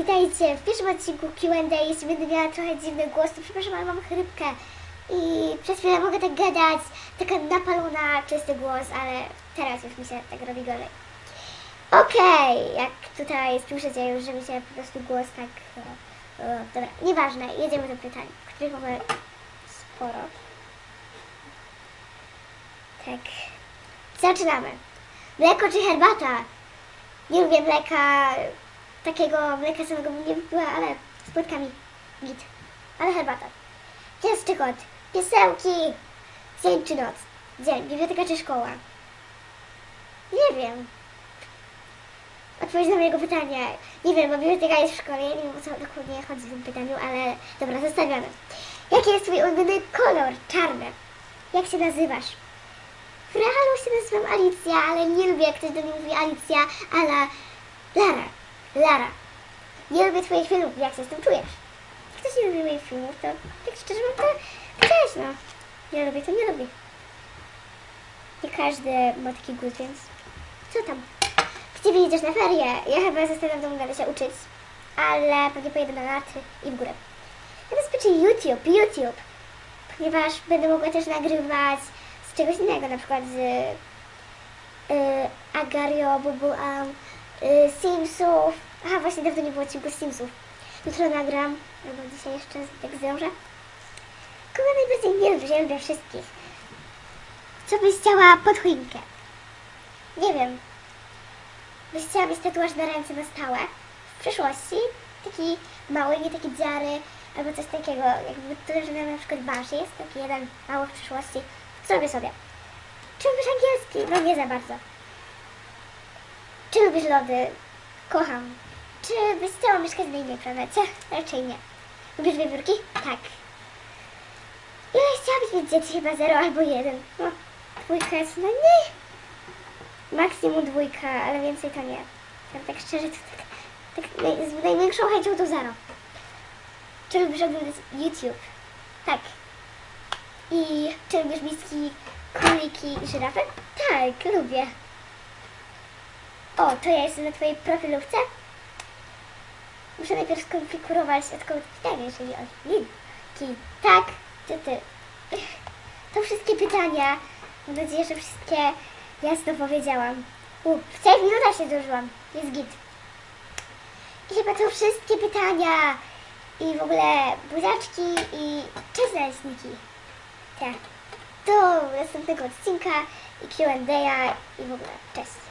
witajcie w pierwszym odcinku Q&A. Jeśli będę miała trochę dziwny głos, to przepraszam, ale mam chrypkę. I przez chwilę mogę tak gadać, taka napalona, czysty głos, ale teraz już mi się tak robi gorzej. Okej, jak tutaj słyszycie już, że mi się po prostu głos tak... E, e, dobra, nieważne, jedziemy do pytań, których mamy sporo. Tak. Zaczynamy. Mleko czy herbata? Nie lubię mleka, takiego mleka samego nie wypiła, ale z płytkami git. Ale herbata. Pies czy kot? Piesełki! Dzień czy noc? Dzień. Biblioteka czy szkoła? Nie wiem. Odpowiedź na mojego pytania. Nie wiem, bo biblioteka jest w szkole. Nie wiem, o co dokładnie chodzi w tym pytaniu, ale dobra, zostawiamy. Jaki jest twój ulubiony kolor? Czarny. Jak się nazywasz? W realu się nazywam Alicja, ale nie lubię jak ktoś do mnie mówi Alicja, ala Lara. Lara. Nie lubię twoich filmów, jak się z tym czujesz? Jak ktoś nie lubi moich filmów, to tak szczerze mam to cześć, no. Nie lubię, to nie lubię. Nie każdy ma taki więc co tam? Gdzie wyjedziesz na ferie? Ja chyba zostanę w domu, będę się uczyć, ale pewnie pojedę na narty i w górę. Zabezpieczę YouTube, YouTube, ponieważ będę mogła też nagrywać z czegoś innego, na przykład z y, Agario, Bubuam, Simsów. Aha, właśnie dawno nie było odcinku z Simsów. Jutro nagram, albo dzisiaj jeszcze, jak zdążę. Kogo najbardziej nie lubię? Lubię wszystkich. Co byś chciała pod choinkę? Nie wiem. Byś chciała mieć tatuaż na ręce na stałe? W przyszłości? Taki mały, nie takie dziary, albo coś takiego, jakby to, że na przykład Banshee jest taki jeden mały w przyszłości. Zrobię sobie. Czy lubisz angielski? No nie za bardzo. Czy lubisz lody? Kocham. Czy byś chciała mieszkać na innej planecie? Raczej nie. Lubisz wiewiórki? Tak. Ile chciałabyś mieć dzieci? Chyba zero albo jeden. No, dwójka jest no nie. Maksimum dwójka, ale więcej to nie. Tak, tak szczerze, to tak, tak naj, z największą chęcią to zero. Czy lubisz oglądać YouTube? Tak. I czy lubisz miski, króliki i żyrafy? Tak, lubię. O, to ja jestem na twojej profilówce? Muszę najpierw skonfigurować dodatkowe pytanie, jeżeli o linki. Tak, czy ty? To wszystkie pytania. Mam nadzieję, że wszystkie jasno powiedziałam. U, w 3 minutach się zdążyłam. Jest git. I chyba to wszystkie pytania. I w ogóle buziaczki i cześć naleśniki. Tak. Do następnego odcinka i Q&A i w ogóle cześć.